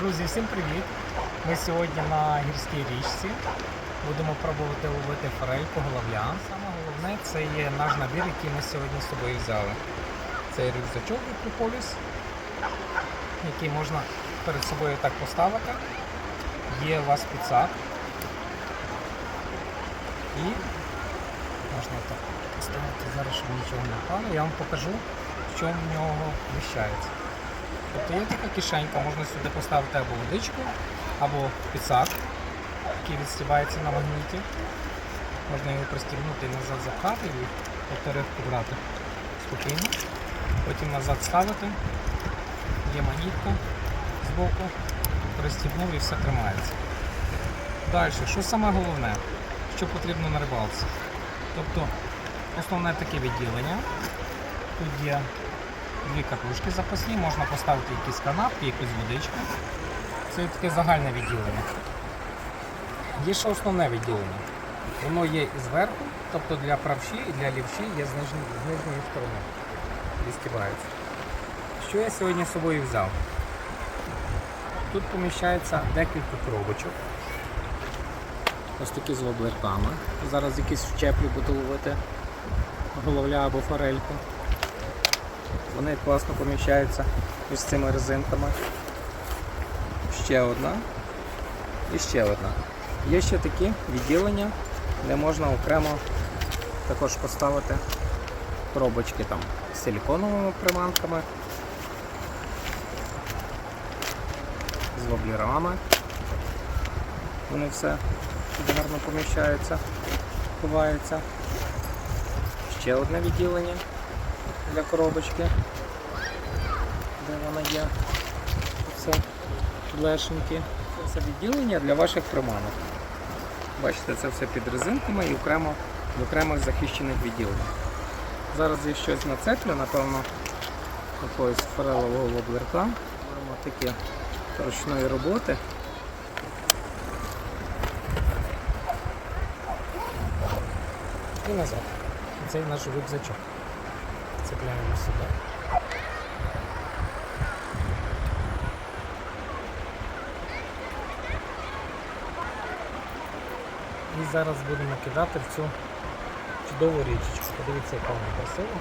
Друзі, всім привіт! Ми сьогодні на гірській річці. Будемо пробувати ловити форельку, головля. Саме головне це є наш набір, який ми сьогодні з собою взяли. Це рюкзачок від Туполіс, який можна перед собою так поставити. Є у вас підсак. І можна так поставити зараз, щоб нічого не впало. Я вам покажу, що в нього вміщається. Тобто є така кишенька, можна сюди поставити або водичку, або підсак, який відстібається на магніті. Можна його пристібнути і назад запхати і повторити брати спокійно. Потім назад ставити. Є магнітка збоку, пристібнув і все тримається. Далі, що саме головне, що потрібно на рибалці? Тобто основне таке відділення. Тут є дві катушки запасні, можна поставити якісь канапки, якусь водичку. Це таке загальне відділення. Є ще основне відділення. Воно є і зверху, тобто для правші і для лівші є з нижньої, сторони. Відстібається. Що я сьогодні з собою взяв? Тут поміщається декілька коробочок. Ось такі з воблерками. Зараз якісь вчеплі буду ловити головля або форельку. Вони класно поміщаються ось цими резинками. Ще одна і ще одна. Є ще такі відділення, де можна окремо також поставити коробочки там з силіконовими приманками, з воблерами. Вони все гарно поміщаються, ховаються. Ще одне відділення для коробочки, де вона є. Це блешеньки. Це відділення для ваших приманок. Бачите, це все під резинками і окремо в окремих захищених відділеннях. Зараз я щось нацеплю, напевно, якогось форелового воблерка. Беремо такі ручної роботи. І назад. І Цей наш рюкзачок. Цепляємо сюди. І зараз будемо кидати в цю чудову річечку. Подивіться, яка вона красива.